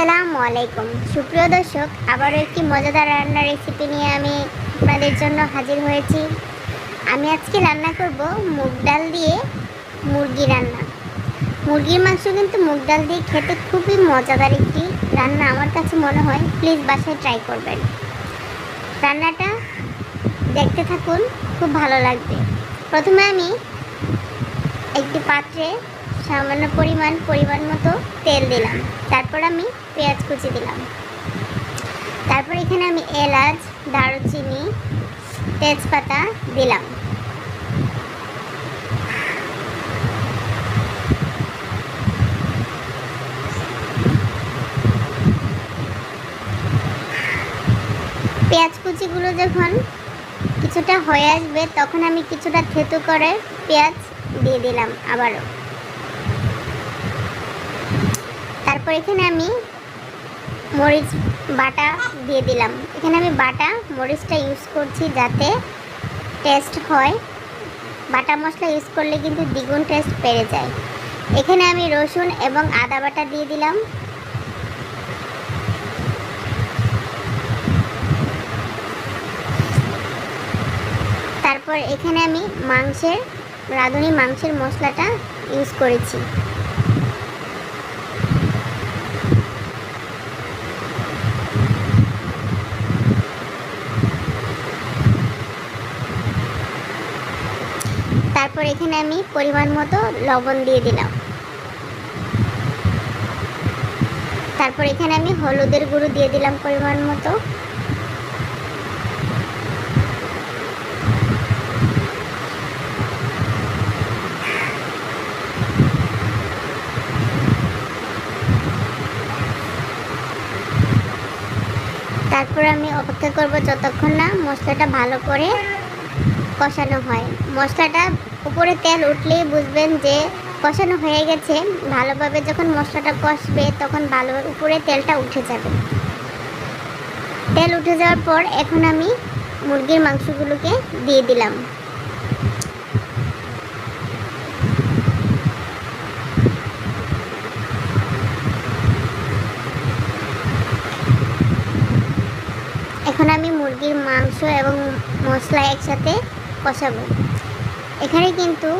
আসসালামু আলাইকুম। সুপ্রিয় দর্শক, আবারও একটি মজাদার রান্নার রেসিপি নিয়ে আমি আপনাদের জন্য হাজির হয়েছি। আমি আজকে রান্না করব মুগ ডাল দিয়ে মুরগি রান্না। মুরগির মাংস কিন্তু মুগ ডাল দিয়ে খেতে খুবই মজাদার একটি রান্না আমার কাছে মনে হয়। প্লিজ বাসায় ট্রাই করবেন। রান্নাটা দেখতে থাকুন, খুব ভালো লাগবে। প্রথমে আমি একটি পাত্রে সামান্য পরিমাণ পরিমাণ মতো তেল দিলাম। তারপর আমি পেঁয়াজ কুচি দিলাম। তারপর এখানে আমি এলাচ, দারুচিনি, তেজপাতা দিলাম। পেঁয়াজ কুচিগুলো যখন কিছুটা হয়ে আসবে, তখন আমি কিছুটা থেতু করে পেঁয়াজ দিয়ে দিলাম আবারও। তারপর এখানে আমি মরিচ বাটা দিয়ে দিলাম। এখানে আমি বাটা, মরিচটা ইউজ করছি যাতে টেস্ট হয়। বাটা মশলা ইউজ করলে কিন্তু দ্বিগুণ টেস্ট বেড়ে যায়। এখানে আমি রসুন এবং আদা বাটা দিয়ে দিলাম। তারপর এখানে আমি মাংসের, রাঁধুনি মাংসের মশলাটা ইউজ করেছি। তারপর এখানে আমি পরিমাণ মতো লবণ দিয়ে দিলাম। তারপর এখানে আমি হলুদের গুঁড়ো দিয়ে দিলাম পরিমাণ মতো। তারপর আমি অপেক্ষা করব যতক্ষণ না মশলাটা ভালো করে কষানো হয়। মশলাটা উপরে তেল উঠলেই বুঝবেন যে কষানো হয়ে গেছে। ভালোভাবে যখন মশলাটা কষবে তখন ভালো উপরে তেলটা উঠে যাবে। তেল উঠে যাওয়ার পর এখন আমি মুরগির মাংসগুলোকে দিয়ে দিলাম। এখন আমি মুরগির মাংস এবং মশলা একসাথে কষাবো। এখানে কিন্তু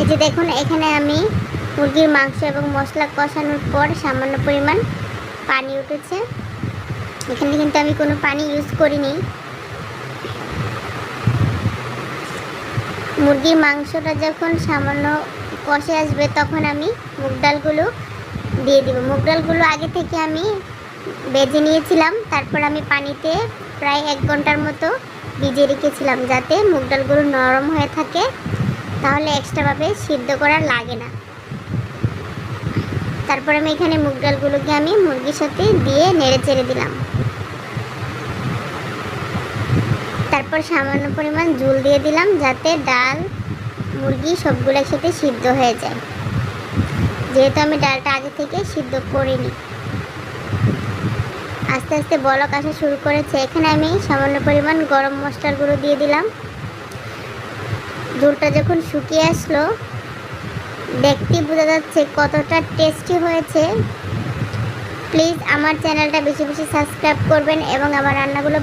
এই যে দেখুন, এখানে আমি মুরগির মাংস এবং মশলা কষানোর পর সামান্য পরিমাণ পানি উঠেছে। এখানে কিন্তু আমি কোনো পানি ইউজ করিনি। মুরগির মাংসটা যখন সামান্য কষে আসবে, তখন আমি মুগ ডালগুলো দিয়ে দিব। মুগ ডালগুলো আগে থেকে আমি বেজে নিয়েছিলাম, তারপর আমি পানিতে প্রায় এক ঘণ্টার মতো ভিজিয়ে রেখেছিলাম যাতে মুগ ডালগুলো নরম হয়ে থাকে, তাহলে এক্সট্রাভাবে সিদ্ধ করা লাগে না। তারপর আমি এখানে মুগ ডালগুলোকে আমি মুরগির সাথে দিয়ে নেড়ে চেড়ে দিলাম। তারপর সামান্য পরিমাণ জল দিয়ে দিলাম যাতে ডাল, মুরগি সবগুলোর সাথে সিদ্ধ হয়ে যায়। যেহেতু আমি ডালটা আগে থেকে সিদ্ধ করিনি। আস্তে আস্তে বলক আসা শুরু করেছে। এখানে আমি সামান্য পরিমাণ গরম মশলার গুঁড়ো দিয়ে দিলাম। ঝোলটা যখন শুকিয়ে আসলো দেখতে বোঝা যাচ্ছে কতটা টেস্টি হয়েছে। প্লিজ আমার চ্যানেলটা বেশি বেশি সাবস্ক্রাইব করবেন এবং আমার রান্নাগুলো